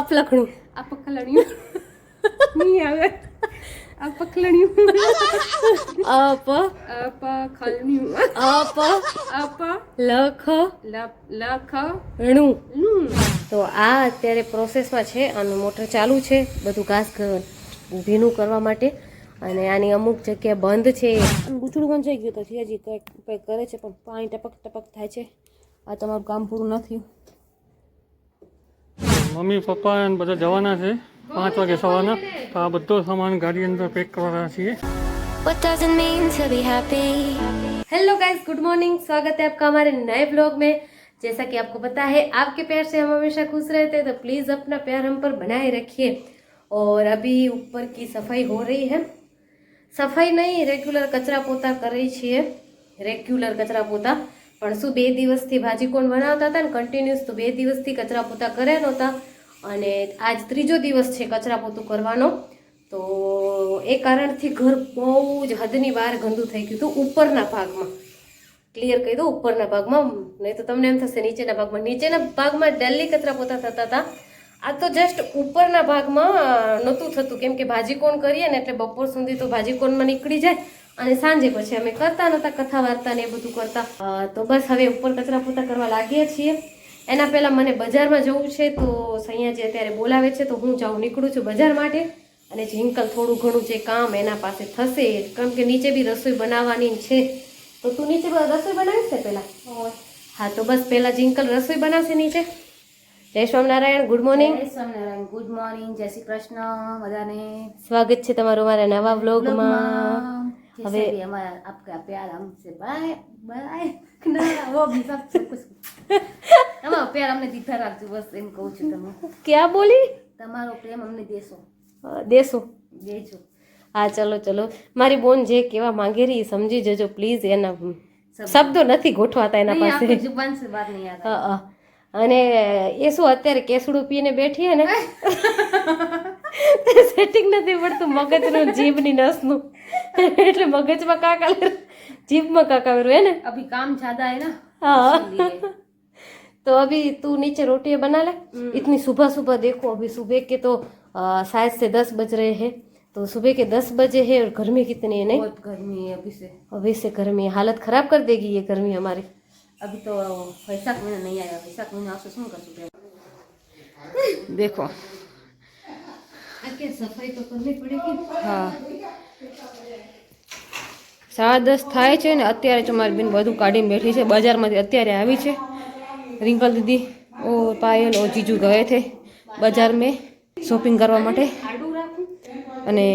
અપલખણું. આ નહીં આવે. આ પખલણિયું અપ. અપખલણિયું અપ. અપ. લખ. લખ. ણું. તો આ અત્યારે પ્રોસેસમાં છે અને મોટર ચાલુ છે બધું ઘાસ ભીનું કરવા માટે. અને આની અમુક જગ્યા બંધ છે. ગૂંચડું ગંજાઈ ગયું તો હજી કંઈક કરે છે પણ પાણી ટપક ટપક થાય છે. આ તમારું કામ પૂરું નથી મમ્મી પપ્પા અને બધા જવાના છે પાંચ વાગે સવારના તો આ બધો સામાન ગાડી અંદર પેક કરવાના છીએ What does it mean to be happy? Hello guys good morning स्वागत है आपका हमारे नए ब्लॉग में जैसा कि आपको पता है आपके प्यार से हम हमेशा खुश रहते हैं तो प्लीज़ अपना प्यार हम पर बनाए रखिए और अभी ऊपर की सफाई हो रही है સફાઈ નહીં રેગ્યુલર કચરા પોતા કરી છીએ રેગ્યુલર કચરા પોતા પણ શું બે દિવસથી ભાજી કોણ બનાવતા હતા ને કન્ટિન્યુઅસ તો બે દિવસથી કચરા પોતા કર્યા નહોતા. અને આજ ત્રીજો દિવસ છે કચરા પોતું કરવાનો. તો એ કારણથી ઘર બહુ જ હદની બહાર ગંદુ થઈ ગયું હતું ઉપરના ભાગમાં. ક્લિયર કહી દો ઉપરના ભાગમાં. નહીં તો તમને એમ થશે નીચેના ભાગમાં. નીચેના ભાગમાં ડેલી કચરા પોતા થતા હતા. આ તો જસ્ટ ઉપરના ભાગમાં નહોતું થતું. કેમ કે ભાજી કોણ કરીએ ને એટલે બપોર સુધી તો ભાજી કોણમાં નીકળી જાય. અને સાંજે પછી અમે કરતા નહોતા કથા વાર્તા ને એ બધું કરતા. તો બસ હવે ઉપર કચરા પોતા કરવા લાગીએ છીએ. એના પહેલાં મને બજારમાં જવું છે તો સૈયાજી અત્યારે બોલાવે છે તો હું જાઉં નીકળું છું બજાર માટે. અને જિંકલ થોડું ઘણું જે કામ એના પાસે થશે કેમ કે નીચે બી રસોઈ બનાવવાની છે. તો તું નીચે રસોઈ બનાવીશ ને પહેલાં? હા તો બસ પહેલાં જિંકલ રસોઈ બનાવશે નીચે. જય સ્વામિનારાયણ ગુડ મોર્નિંગ. જય સ્વામિનારાયણ ગુડ મોર્નિંગ જય શ્રી કૃષ્ણ બધાને. સ્વાગત છે તમારું મારા નવા વ્લોગમાં. હવે હવે हमारा आपका प्यार हमसे बाय बाय ના વો ભી સબ सब कुछ તમારો પ્યાર અમને દીધા રાખજો બસ એમ કહું છું તમે ક્યાં બોલી તમારો પ્રેમ અમને દેશો અ, દેશો દેજો હા ચલો ચલો મારી બોન જે કહેવા માંગે રહી એ સમજી જજો પ્લીઝ એના શબ્દો નથી ગોઠવાતા એના નહીં પાસે આપકી જુબાન से बात नहीं आता હા, હા. અને એ શું અત્યારે કેસુડું પીને બેઠી ને સેટિંગ નથી પડતું મગજનું જીભની નસનું એટલે મગજમાં કાકા જીભમાં કાકા વેરું હે ને अभी काम ज्यादा है ना हाँ इसलिए। तो अभी तू नीचे रोटी बना ले इतनी सुबह सुबह देखो अभी सुबह के तो आ, शायद से दस बज रहे हैं तो सुबह के दस बजे है और गर्मी कितनी है नहीं बहुत गर्मी है अभी से अभी से गर्मी है हालत खराब कर देगी ये गर्मी हमारी अभी तो वैशाख महीना नहीं आया वैशाख महीना આવશે હા. સાડા દસ થાય છે ને અત્યારે જો મારી બેન બધું કાઢીને બેઠી છે બજારમાંથી અત્યારે આવી છે. રિંકલ દીદી ઓ પાયલ ઓ જીજુ ગયે થે બજાર મેં શોપિંગ કરવા માટે. અને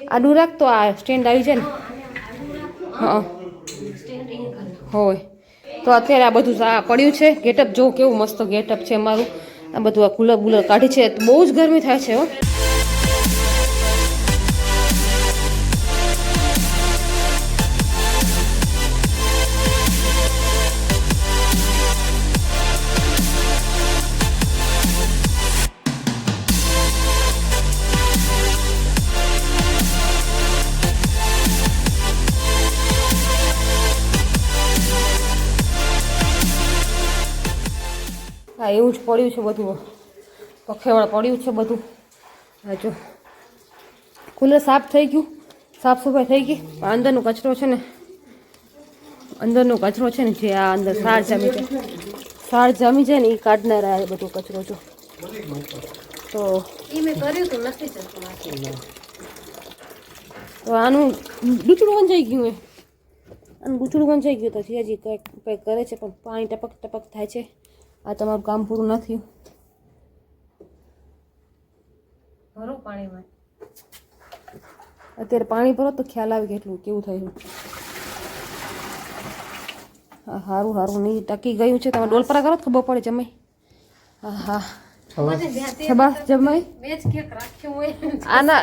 આડું રાખ તો આ સ્ટેન્ડ આવી છે ને. હા. હોય. તો અત્યારે આ બધું પડ્યું છે. ગેટઅપ જો કેવું મસ્ત ગેટઅપ છે મારું આ બધું આ કુલર બુલર કાઢી છે. બહુ જ ગરમી થાય છે હો. એવું જ પડ્યું છે બધું. પખેવાળ પડ્યું છે બધું. જો કુલર સાફ થઈ ગયું. સાફ સફાઈ થઈ ગઈ. પણ અંદરનો કચરો છે ને અંદરનો કચરો છે ને જે આ અંદર સાર જામી જાય. સાર જામી જાય ને એ કાઢનારા બધો કચરો જો. તો એ મેં કર્યું તો નથી તો આનું ડૂચડું ગંજાઈ ગયું એ. આનું ડૂચડું ગંજાઈ ગયું તો હજી કંઈક કંઈક કરે છે પણ પાણી ટપક ટપક થાય છે. આ તમારું કામ પૂરું નથી ભરો પાણીમાં. અત્યારે પાણી ભરો તો ખ્યાલ આવે કેટલું કેવું થયું. હારું સારું નહીં ટકી ગયું છે. તમે ડોલપરા કરો તો ખબર પડે જમાઈ? હા હા આના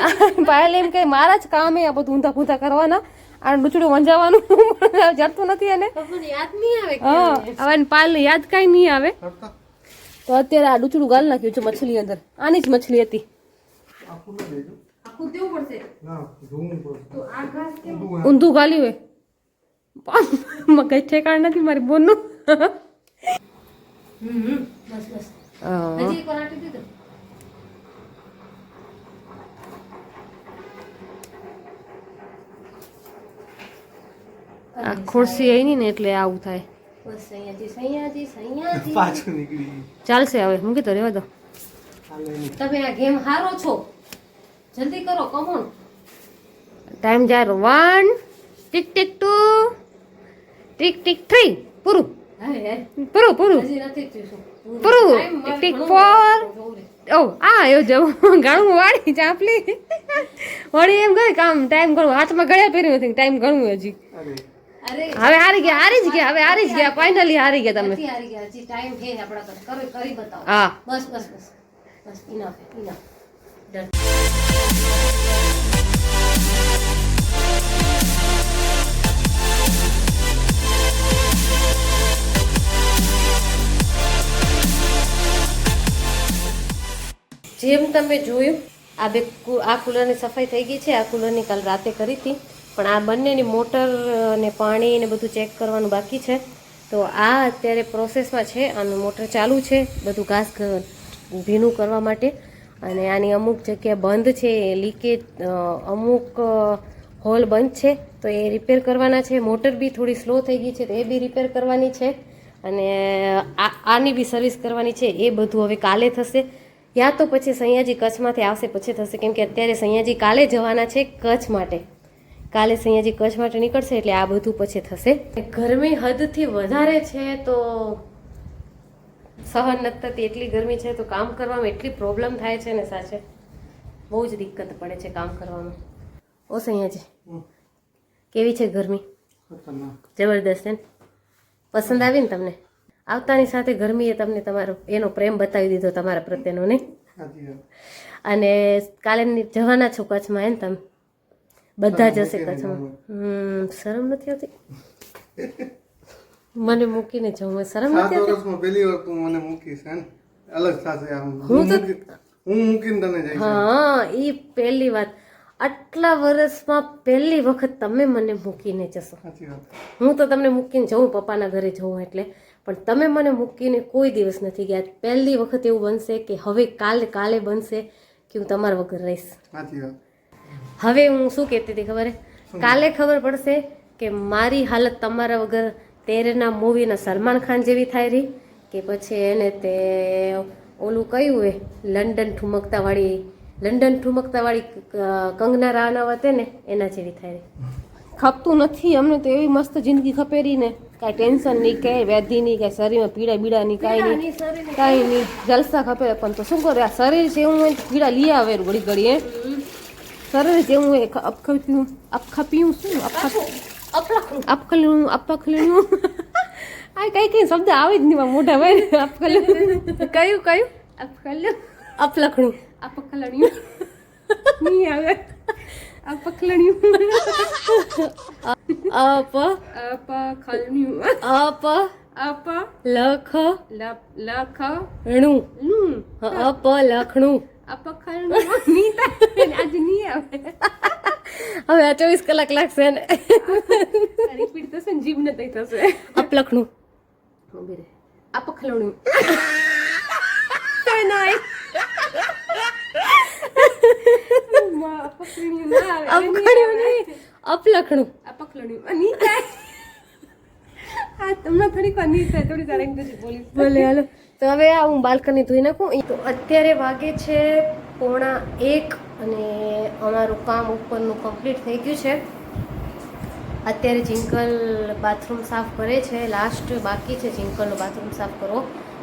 પાયલ એમ કઈ મારા જ કામ એ આ બધું ઊંધા પૂંધા કરવાના. આ ડૂચડું વંજાવાનું જડતું નથી એને. યાદ નહીં આવે હા હવે એને યાદ કાંઈ નહીં આવે. તો અત્યારે આ ડૂચડું ગાલ નાખ્યું છે મછલી અંદર. આની જ મછલી હતી. આખું દેવું પડશે? તો આ ઘાસ કેમ? ઊંધું ગાલ્યું હે મગજ ઠેકાણ નથી મારી બોનનું. હમ હમ. બસ બસ. હજી એક વાર આટી દીધું. આ ખુરશી આવી ને એટલે આવું થાય. ચાલશે હવે મૂકી તો રેવા દો. તમે આ ગેમ હારો છો. જલ્દી કરો કમોન ટાઈમ જાય one tick tick two tick tick three પૂરું. પૂરું પૂરું. પૂરું. Tick four. ઓ આ એવું જવું ઘણું વાળી ચાપલી. વળી એમ કહે કામ ટાઈમ ઘણું હાથમાં ગળ્યા પહેર્યું નથી ટાઈમ ઘણું હજી. હવે હારી ગયા હારી જ ગયા હવે હારી જ ગયા ફાઇનલી હારી ગયા તમે. હારી ગયા હજી ટાઈમ છે આપણા પાસે. કરી કરી બતાવો. હા. બસ બસ બસ. બસ ઇનફ ઇનફ જેમ તમે જોયું આ બે આ કુલરની સફાઈ થઈ ગઈ છે આ કુલરની કાલ રાતે કરી હતી. પણ આ બંનેની મોટર અને પાણી ને બધું ચેક કરવાનું બાકી છે. તો આ અત્યારે પ્રોસેસમાં છે, આનું મોટર ચાલુ છે, બધું ઘાસ ભીનું કરવા માટે. અને આની અમુક જગ્યા બંધ છે લીકેજ અમુક હોલ બંધ છે, તો એ રિપેર કરવાના છે. મોટર બી થોડી સ્લો થઈ ગઈ છે, તો એ બી રિપેર કરવાની છે. અને આની બી સર્વિસ કરવાની છે, એ બધું હવે કાલે થશે. યા તો પછી સૈયાજી કચ્છમાંથી આવશે, પછી થશે. કેમ કે અત્યારે સૈયાજી કાલે જવાના છે કચ્છ માટે. કાલે સૈયાજી કચ્છ માટે નીકળશે એટલે આ બધું પછી થશે. ગરમી હદથી વધારે છે તો સહન નથી થતી. એટલી ગરમી છે તો કામ કરવામાં એટલી પ્રોબ્લેમ થાય છે ને સાચે. બહુ જ દિક્કત પડે છે કામ કરવામાં. ઓ સૈયાજી કેવી છે ગરમી? જબરદસ્ત છે ને પસંદ આવી ને તમને? આવતાની સાથે ગરમીએ તમને તમારો એનો પ્રેમ બતાવી દીધો તમારા પ્રત્યેનો નહીં? અને કાલે જવાના છો કચ્છમાં એમ તમે? બધા જ મૂકીને કચ્છમાં હમ શરમ નથી આવતી. મને મૂકીને જવું શરમ નથી આવતી? વર્ષમાં પહેલી વાર તું મને મૂકીશ હે અલગ થશે હું. હું તો- હું મૂકીને તને જઈશ હા એ પહેલી વાત. આટલા વર્ષમાં પહેલી વખત તમે મને મૂકીને જશો. હું તો તમને મૂકીને જઉં પપ્પાના ઘરે જઉં એટલે. પણ તમે મને મૂકીને કોઈ દિવસ નથી ગયા. પહેલી વખત એવું બનશે કે હવે કાલે કાલે બનશે કે હું તમારા વગર રહીશ. સાચી વાત. હવે હું શું કહેતી હતી ખબર કાલે ખબર પડશે કે મારી હાલત તમારા વગર તેરેના મૂવીના સલમાન ખાન જેવી થાય રહી કે પછી એને તે ઓલું કયું હોય લંડન ઠુમકતાવાળી લંડન ઠુમકતાવાળી કંગના રાણાવત ને એના જેવી થાય રહી. ખપતું નથી અમને તો એવી મસ્ત જિંદગી ખપેરી ને. કાંઈ ટેન્શન નહીં કાંઈ વ્યાધિ નહીં કાંઈ શરીરમાં પીડા બીડા નહીં કાંઈ નહીં કાંઈ નહીં જલસા ખપે. પણ તો શું કરે આ શરીર છે હું પીડા લઈ આવે ઘડી ઘડી હે શરીર જેવું હોય ખ- અપખપ્યું અપખપ્યું શું? અપખપ અપખલ્યું અપખલ્યું. આ કઈ કઈ શબ્દ આવે જ નહીં મોઢા ભાઈ. અપખલ્યું. કયું કયું? અપખલ્યું. અપલખણું. અપખલણ્યું નહીં આવે. અપખલણ્યું અપ અપખલણ્યું અપ અપ લખ લખ ણું અપ લખણું. અપખલણું નહીં થાય આજે નહીં આવે હવે આ ચોવીસ કલાક લાગશે ને રિપીટ થશે ને જીભ ને તઈ થશે અપલખણું ઊભી રહે અપખલણું કઈ ના માં અપખલણ્યું ના આવે અપખણ્યું નહીં અપલખણું અપખલણ્યું નહીં થાય હા તમને થોડી વાર બોલીશ. ભલે હાલો. તો હવે આ હું બાલ્કની ધોઈ નાખું. તો અત્યારે વાગે છે પોણા એક અને અમારું કામ ઉપરનું કમ્પ્લીટ થઈ ગયું છે. અત્યારે જિંકલ બાથરૂમ સાફ કરે છે. લાસ્ટ બાકી છે જિંકલનો બાથરૂમ સાફ કરવો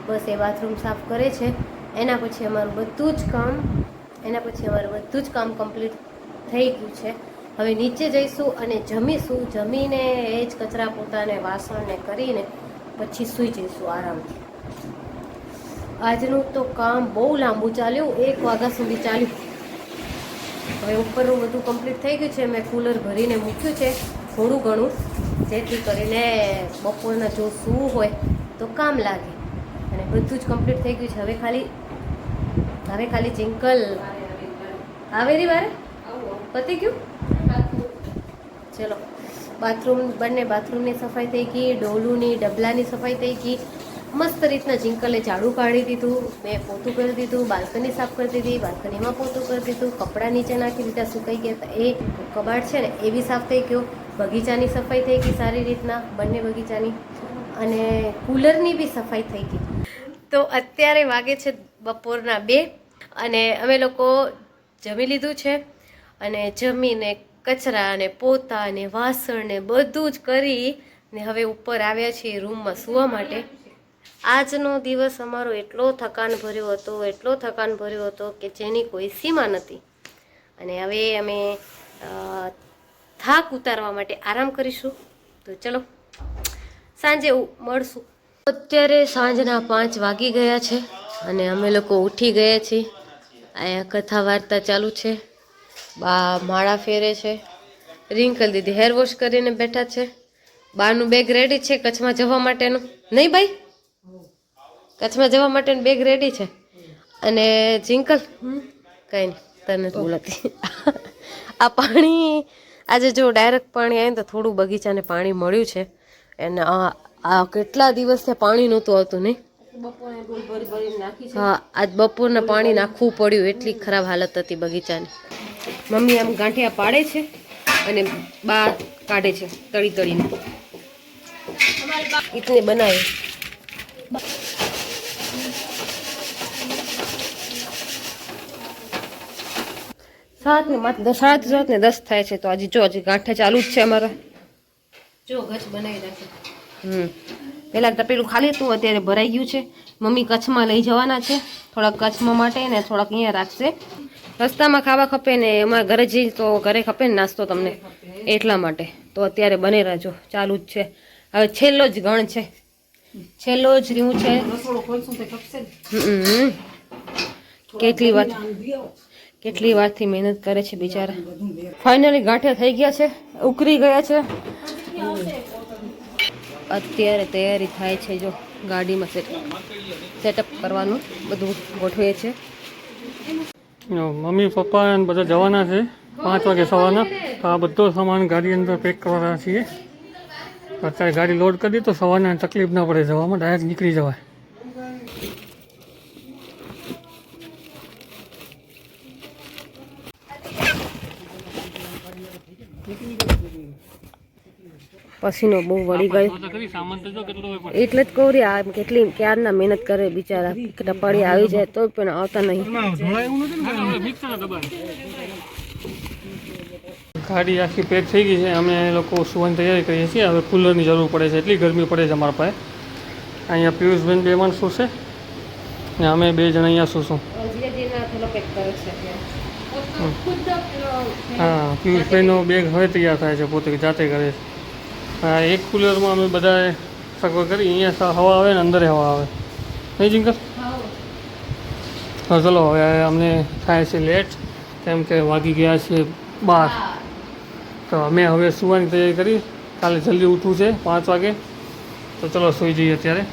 બસ એ બાથરૂમ સાફ કરે છે. એના પછી અમારું બધું જ કામ, એના પછી અમારું બધું જ કામ કમ્પ્લીટ થઈ ગયું છે. હવે નીચે જઈશું અને જમીશું. જમીને એ જ કચરા પોતાને વાસણને કરીને પછી સૂઈ જઈશું આરામથી. આજનું તો કામ બહુ લાંબુ ચાલ્યું. એક વાગ્યા સુધી ચાલ્યું. હવે ઉપરનું બધું કમ્પ્લીટ થઈ ગયું છે. મેં કુલર ભરીને મૂક્યું છે. થોડું ઘણું. જેથી કરીને બપોરના જો સૂવું હોય તો કામ લાગે. અને બધું જ કમ્પ્લીટ થઈ ગયું છે. હવે ખાલી હવે ખાલી જિંકલ આવેરી વારે પતી ગયું? ચલો. બાથરૂમ, બંને બાથરૂમની સફાઈ થઈ ગઈ, ડોલુની, ડબલાની સફાઈ થઈ ગઈ. મસ્ત રીતના જિંકલે ઝાડુ કાઢી દીધું, મેં પોતું કરી દીધું, બાલ્કની સાફ કરી દીધી, બાલ્કનીમાં પોતું કરી દીધું, કપડાં નીચે નાખી દીધા, સુકાઈ ગયા એ કબાટ છે ને, એ બી સાફ થઈ ગયો. બગીચાની સફાઈ થઈ ગઈ સારી રીતના, બંને બગીચાની. અને કુલરની બી સફાઈ થઈ ગઈ. તો અત્યારે વાગે છે બપોરના બે, અને અમે લોકો જમી લીધું છે. અને જમીને કચરા અને પોતા અને વાસણ ને બધું જ કરી ને હવે ઉપર આવ્યા છીએ રૂમમાં સૂવા માટે. આજનો દિવસ અમારો એટલો થકાન ભર્યો હતો, એટલો થકાન ભર્યો હતો કે જેની કોઈ સીમા નથી. અને હવે અમે થાક ઉતારવા માટે આરામ કરીશું. તો ચલો, સાંજે મળશું. અત્યારે સાંજના પાંચ વાગી ગયા છે અને અમે લોકો ઉઠી ગયા છીએ. અહીંયા કથા વાર્તા ચાલુ છે. બા માળા ફેરે છે. રિંકલ દીદી હેર વોશ કરીને બેઠા છે. બાનું બેગ રેડી છે. કચ્છમાં જવા માટેનું. નહીં ભાઈ? કચ્છમાં જવા માટેનું બેગ રેડી છે. અને જિંકલ કંઈ નહીં. તને બોલાતી. આ પાણી, આજે જો ડાયરેક્ટ પાણી આવીને તો થોડું બગીચાને પાણી મળ્યું છે. આ આ કેટલા દિવસથી પાણી નહોતું આવતું નહીં? હા આજ બપોરના પાણી નાખવું પડ્યું એટલી ખરાબ હાલત હતી બગીચાની. મમ્મી આમ ગાંઠિયા પાડે છે અને બા કાઢે છે તળી તળીને. ઇતને બનાવે. સાત ને માત્ર સાત સાત ને દસ થાય છે તો આજે જો હજી ગાંઠિયા ચાલુ જ છે અમારા. જો ગચ બનાવી રાખે. હમ. પહેલાં તપેલું ખાલી હતું અત્યારે ભરાઈ ગયું છે. મમ્મી કચ્છમાં લઈ જવાના છે. થોડાક કચ્છમાં માટે ને થોડાક અહીંયા રાખશે. રસ્તામાં ખાવા ખપે ને એમાં ઘરે જઈ તો ઘરે ખપે ને નાસ્તો તમને એટલા માટે. તો અત્યારે બને રહેજો. ચાલુ જ છે. હવે છેલ્લો જ ગણ છે. છેલ્લો જ રહ્યું છે. હમ. કેટલી વાત કેટલી વારથી મહેનત કરે છે બિચારા. ફાઇનલી ગાંઠિયા થઈ ગયા છે. ઉકરી ગયા છે. અત્યારે તૈયારી થાય છે જો ગાડીમાં સેટ સેટઅપ કરવાનું, બધું ગોઠવે છે મમ્મી, પપ્પા અને બધા જવાના છે, પાંચ વાગે સવારના. તો આ બધો સામાન ગાડી અંદર પેક કરવાના છીએ. અત્યારે ગાડી લોડ કરી તો સવારના તકલીફ ના પડે જવામાં ડાયરેક્ટ નીકળી જવાય. પસીનો બહુ વળી ગયો. એટલે જ કહું રે આ કેટલી ક્યારના મહેનત કરે બિચારા ટપાડી આવી જાય તો પણ આવતા નહીં. ગાડી આખી પેક થઈ ગઈ છે. અમે લોકો સુવાની તૈયારી કરીએ છીએ. હવે કુલરની જરૂર પડે છે. એટલી ગરમી પડે છે અમારા પાસે. અહીંયા પિયુષબેન બે માણસો છે. ને અમે બે જણા અહીંયા શું હા પિયુષભાઈનો બેગ હવે તૈયાર થાય છે પોતે જાતે કરે છે હા, એક કુલરમાં અમે બધા સગવડ કરી, અહીંયા હવા આવે ને અંદર હવા આવે. નહીં જીંકર હા, ચલો, હવે અમને થાય છે લેટ કેમ કે વાગી ગયા છે બાર. તો અમે હવે સુવાની તૈયારી કરી, કાલે જલ્દી ઉઠવું છે, પાંચ વાગે. તો ચલો, સૂઈ જઈએ અત્યારે.